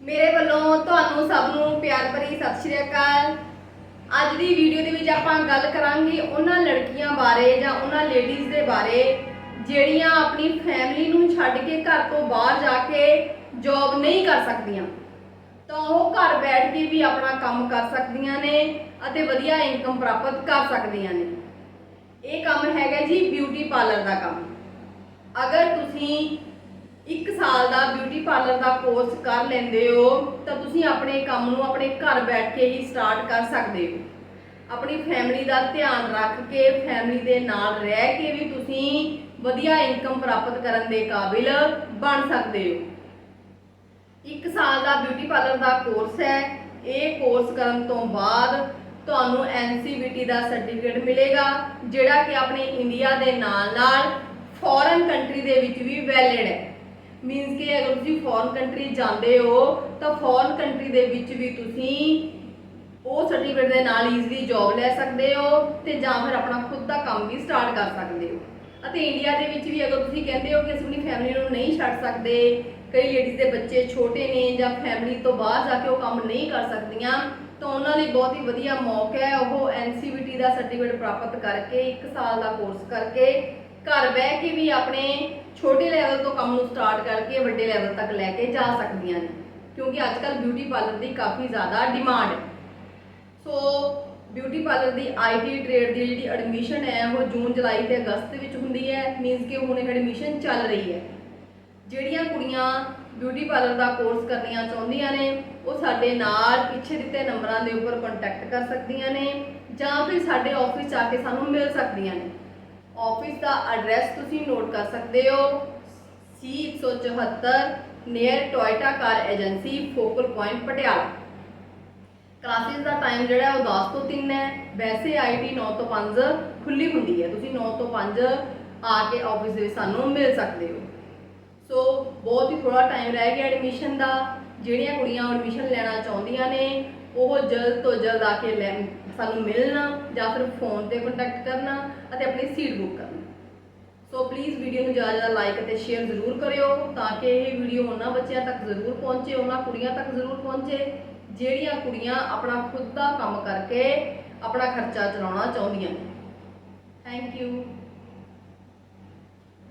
ਮੇਰੇ ਵੱਲੋਂ ਤੁਹਾਨੂੰ ਸਭ ਨੂੰ ਪਿਆਰ ਭਰੀ ਸਤਿ ਸ਼੍ਰੀ ਅਕਾਲ। ਅੱਜ ਦੀ ਵੀਡੀਓ ਦੇ ਵਿੱਚ ਆਪਾਂ ਗੱਲ ਕਰਾਂਗੇ ਉਹਨਾਂ ਲੜਕੀਆਂ ਬਾਰੇ ਜਾਂ ਉਹਨਾਂ ਲੇਡੀਜ਼ ਦੇ ਬਾਰੇ, ਜਿਹੜੀਆਂ ਆਪਣੀ ਫੈਮਿਲੀ ਨੂੰ ਛੱਡ ਕੇ ਘਰ ਤੋਂ ਬਾਹਰ ਜਾ ਕੇ ਜੌਬ ਨਹੀਂ ਕਰ ਸਕਦੀਆਂ। ਤਾਂ ਉਹ ਘਰ ਬੈਠ ਕੇ ਵੀ ਆਪਣਾ ਕੰਮ ਕਰ ਸਕਦੀਆਂ ਨੇ ਅਤੇ ਵਧੀਆ ਇਨਕਮ ਪ੍ਰਾਪਤ ਕਰ ਸਕਦੀਆਂ ਨੇ। ਇਹ ਕੰਮ ਹੈਗਾ ਜੀ ਬਿਊਟੀ ਪਾਰਲਰ ਦਾ ਕੰਮ। ਅਗਰ ਤੁਸੀਂ 1 ਸਾਲ ਦਾ ਬਿਊਟੀ ਪਾਰਲਰ ਦਾ ਕੋਰਸ ਕਰ ਲੈਂਦੇ ਹੋ, ਤਾਂ ਤੁਸੀਂ ਆਪਣੇ ਕੰਮ ਨੂੰ ਆਪਣੇ ਘਰ ਬੈਠ ਕੇ ਹੀ ਸਟਾਰਟ ਕਰ ਸਕਦੇ ਹੋ। ਆਪਣੀ ਫੈਮਿਲੀ ਦਾ ਧਿਆਨ ਰੱਖ ਕੇ ਫੈਮਿਲੀ ਦੇ ਨਾਲ ਰਹਿ ਕੇ ਵੀ ਤੁਸੀਂ ਵਧੀਆ ਇਨਕਮ ਪ੍ਰਾਪਤ ਕਰਨ ਦੇ ਕਾਬਿਲ ਬਣ ਸਕਦੇ ਹੋ। 1 ਸਾਲ ਦਾ ਬਿਊਟੀ ਪਾਰਲਰ ਦਾ ਕੋਰਸ ਹੈ। ਇਹ ਕੋਰਸ ਕਰਨ ਤੋਂ ਬਾਅਦ ਤੁਹਾਨੂੰ NCBT ਦਾ ਸਰਟੀਫਿਕੇਟ ਮਿਲੇਗਾ, ਜਿਹੜਾ ਕਿ ਆਪਣੇ ਇੰਡੀਆ ਦੇ ਨਾਲ ਨਾਲ ਫੋਰਨ ਕੰਟਰੀ ਦੇ ਵਿੱਚ ਵੀ ਵੈਲਿਡ ਹੈ। ਮੀਨਸ ਕਿ ਅਗਰ ਤੁਸੀਂ ਫੋਰਨ ਕੰਟਰੀ ਜਾਂਦੇ ਹੋ, ਤਾਂ ਫੋਰਨ ਕੰਟਰੀ ਦੇ ਵਿੱਚ ਵੀ ਤੁਸੀਂ ਉਹ ਸਰਟੀਫਿਕੇਟ ਦੇ ਨਾਲ ਈਜ਼ੀਲੀ ਜੌਬ ਲੈ ਸਕਦੇ ਹੋ ਤੇ ਜਾਂ ਫਿਰ ਆਪਣਾ ਖੁਦ ਦਾ ਕੰਮ ਵੀ ਸਟਾਰਟ ਕਰ ਸਕਦੇ ਹੋ। ਅਤੇ ਇੰਡੀਆ ਦੇ ਵਿੱਚ ਵੀ ਅਗਰ ਤੁਸੀਂ ਕਹਿੰਦੇ ਹੋ ਕਿ ਅਸੀਂ ਆਪਣੀ ਫੈਮਿਲੀ ਨੂੰ ਨਹੀਂ ਛੱਡ ਸਕਦੇ, ਕਈ ਲੇਡੀਜ਼ ਦੇ ਬੱਚੇ ਛੋਟੇ ਨੇ ਜਾਂ ਫੈਮਿਲੀ ਤੋਂ ਬਾਹਰ ਜਾ ਕੇ ਉਹ ਕੰਮ ਨਹੀਂ ਕਰ ਸਕਦੀਆਂ, ਤਾਂ ਉਹਨਾਂ ਲਈ ਬਹੁਤ ਹੀ ਵਧੀਆ ਮੌਕਾ ਹੈ ਉਹ NCBT ਦਾ ਸਰਟੀਫਿਕੇਟ ਪ੍ਰਾਪਤ ਕਰਕੇ 1 ਸਾਲ ਦਾ ਕੋਰਸ ਕਰਕੇ ਘਰ ਬਹਿ ਕੇ ਵੀ ਆਪਣੇ ਛੋਟੇ ਲੈਵਲ ਤੋਂ ਕੰਮ ਨੂੰ ਸਟਾਰਟ ਕਰਕੇ ਵੱਡੇ ਲੈਵਲ ਤੱਕ ਲੈ ਕੇ ਜਾ ਸਕਦੀਆਂ ਨੇ। ਕਿਉਂਕਿ ਅੱਜ ਕੱਲ੍ਹ ਬਿਊਟੀ ਪਾਰਲਰ ਦੀ ਕਾਫੀ ਜ਼ਿਆਦਾ ਡਿਮਾਂਡ ਹੈ। ਸੋ ਬਿਊਟੀ ਪਾਰਲਰ ਦੀ ਆਈਟੀ ਟ੍ਰੇਡ ਦੀ ਜਿਹੜੀ ਐਡਮਿਸ਼ਨ ਹੈ, ਉਹ ਜੂਨ, ਜੁਲਾਈ ਤੇ ਅਗਸਤ ਵਿੱਚ ਹੁੰਦੀ ਹੈ। ਮੀਨਸ ਕਿ ਹੁਣ ਐਡਮਿਸ਼ਨ ਚੱਲ ਰਹੀ ਹੈ। ਜਿਹੜੀਆਂ ਕੁੜੀਆਂ ਬਿਊਟੀ ਪਾਰਲਰ ਦਾ ਕੋਰਸ ਕਰਨੀਆਂ ਚਾਹੁੰਦੀਆਂ ਨੇ, ਉਹ ਸਾਡੇ ਨਾਲ ਪਿੱਛੇ ਦਿੱਤੇ ਨੰਬਰਾਂ ਦੇ ਉੱਪਰ ਕੰਟੈਕਟ ਕਰ ਸਕਦੀਆਂ ਨੇ ਜਾਂ ਫਿਰ ਸਾਡੇ ਆਫਿਸ ਆ ਕੇ ਸਾਨੂੰ ਮਿਲ ਸਕਦੀਆਂ ਨੇ। ਆਫਿਸ ਦਾ ਐਡਰੈਸ ਤੁਸੀਂ ਨੋਟ ਕਰ ਸਕਦੇ ਹੋ। C174 near Toyota car agency focal point Patiala. Classes ਦਾ ਟਾਈਮ ਜਿਹੜਾ ਉਹ 10 ਤੋਂ 3 ਹੈ। ਵੈਸੇ ਆਈਟੀ 9 ਤੋਂ 5 ਖੁੱਲੀ ਹੁੰਦੀ ਹੈ। ਤੁਸੀਂ 9 ਤੋਂ 5 ਆ ਕੇ ਆਫਿਸ ਦੇ ਵਿੱਚ ਸਾਨੂੰ ਮਿਲ ਸਕਦੇ ਹੋ। ਸੋ ਬਹੁਤ ਹੀ ਥੋੜਾ ਟਾਈਮ ਰਹਿ ਗਿਆ ਐਡਮਿਸ਼ਨ ਦਾ। ਜਿਹੜੀਆਂ ਕੁੜੀਆਂ ਐਡਮਿਸ਼ਨ ਲੈਣਾ ਚਾਹੁੰਦੀਆਂ ਨੇ ਉਹ ਜਲਦ ਤੋਂ ਜਲਦ ਆ ਕੇ ਲੈ ਸਾਨੂੰ ਮਿਲਣਾ ਜਾਂ ਫਿਰ ਫੋਨ ਤੇ ਕੰਟੈਕਟ ਕਰਨਾ ਅਤੇ ਆਪਣੀ ਸੀਟ ਬੁੱਕ ਕਰਨਾ। ਸੋ ਪਲੀਜ਼ ਵੀਡੀਓ ਨੂੰ ਜ਼ਿਆਦਾ ਜ਼ਿਆਦਾ ਲਾਈਕ ਅਤੇ ਸ਼ੇਅਰ ਜ਼ਰੂਰ ਕਰਿਓ ਤਾਂ ਕਿ ਇਹ ਵੀਡੀਓ ਉਹਨਾਂ ਬੱਚਿਆਂ ਤੱਕ ਜ਼ਰੂਰ ਪਹੁੰਚੇ, ਉਹਨਾਂ ਕੁੜੀਆਂ ਤੱਕ ਜ਼ਰੂਰ ਪਹੁੰਚੇ, ਜਿਹੜੀਆਂ ਕੁੜੀਆਂ ਆਪਣਾ ਖੁਦ ਦਾ ਕੰਮ ਕਰਕੇ ਆਪਣਾ ਖਰਚਾ ਚਲਾਉਣਾ ਚਾਹੁੰਦੀਆਂ ਨੇ। Thank you